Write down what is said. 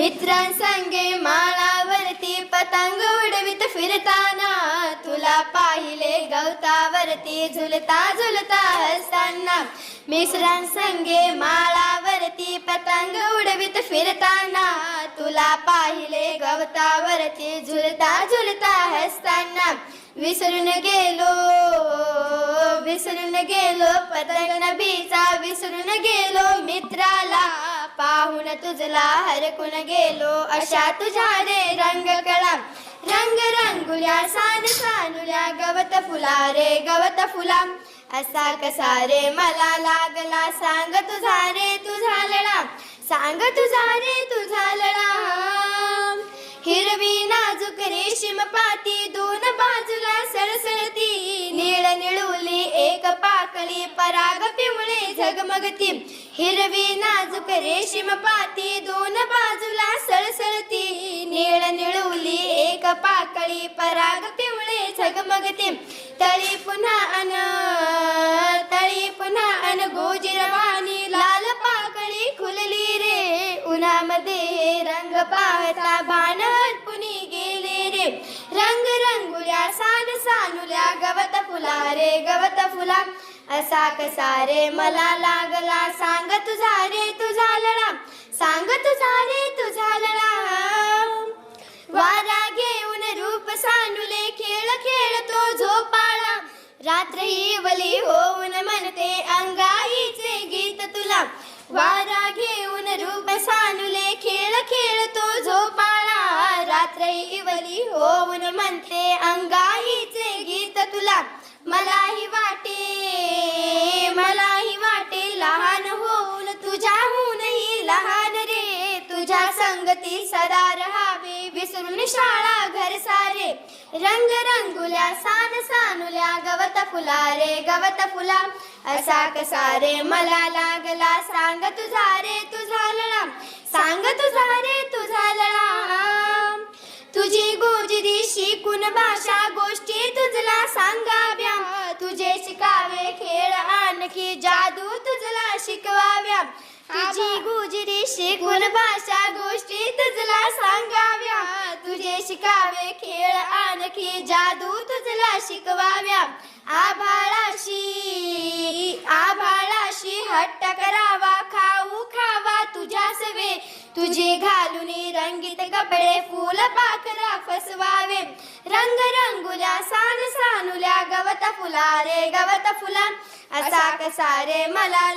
मित्रांसंगे माळावरती पतंग उडवीत फिरताना तुला पाहिले गवतावरती झुलता झुलता हसताना मित्रांसंगे माळावरती पतंग उडवीत फिरताना तुला पाहिले गवतावरती झुलता झुलता हसताना विसरून गेलो विसरून गेलो पतंग नबीचा विसरून गेलो मित्राला. पाहून तुझला हरकून गेलो अशा तुझ्या रे रंग कळा. रंग रंगुल्या सान सानुल्या गवत फुला रे गवत फुला. असा कसा रे मला लागला सांग तुझा रे तुझा लढा सांग तुझा रे तुझा लढा हिरवी नाजूक रेशीम पाती दोन बाजूला सळसळती. निळ निळुली एक पाकळी पराग पिवळे झगमगती. हिरवी नाजूक रेशीम पाती दोन बाजूला सळसळती. निळ निळुली एक पाकळी पराग पिवळे झगमगते. तळी पुन्हा अन तळी पुन्हा अन गोजिरवाणी लाल पाकळी खुलली रे. उन्हामध्ये रंग पाहता भान पुनी गेले रे. रंग रंगुल्या सान सानुल्या गवत फुला रे गवत फुला. असा कसा रे? मला लागला. सांग तुझा रे तुझा लढा. सांग तुझा रे तुझा लढा. वारा घेऊन रूप सांडुले खेळ खेळतो झोपाळा. रात्र वली होऊन म्हणते अंगाईचे गीत तुला. वारा घेऊन रूप सांडुले खेळ खेळतो झोपाळा. रात्र वली होऊन म्हणते अंगाईचे गीत तुला. मलाही संगती सदा रहावे विसरून शाळा घर सारे. रंग रंगुल्या सान सानुल्या गवत फुला रे गवत फुला. असा कसा रे मला लागला सांग तुझा रे तुझा लळा. सांग तुझा रे तुझा लळा. तुझी गोजरी शिकून भाषा गोष्टी तुझला सांगाव्या. तुझे शिकावे खेळ आणखी जादू तुझला शिकवाव्या. तुझी गुजरी शिकून भाषा गोष्टी तुझला सांगाव्या. तुझे शिकावे खेळ आणखी जादू तुझला शिकवाव्या. आभाळाशी आभाळाशी हट्ट करावा. खाऊ खावा तुझ्या सवे. तुझे घालून रंगीत कपडे फुल पाखरा फसवावे. रंग रंगुल्या सान सानुल्या गवत फुला रे गवत फुला. असा कसा रे मला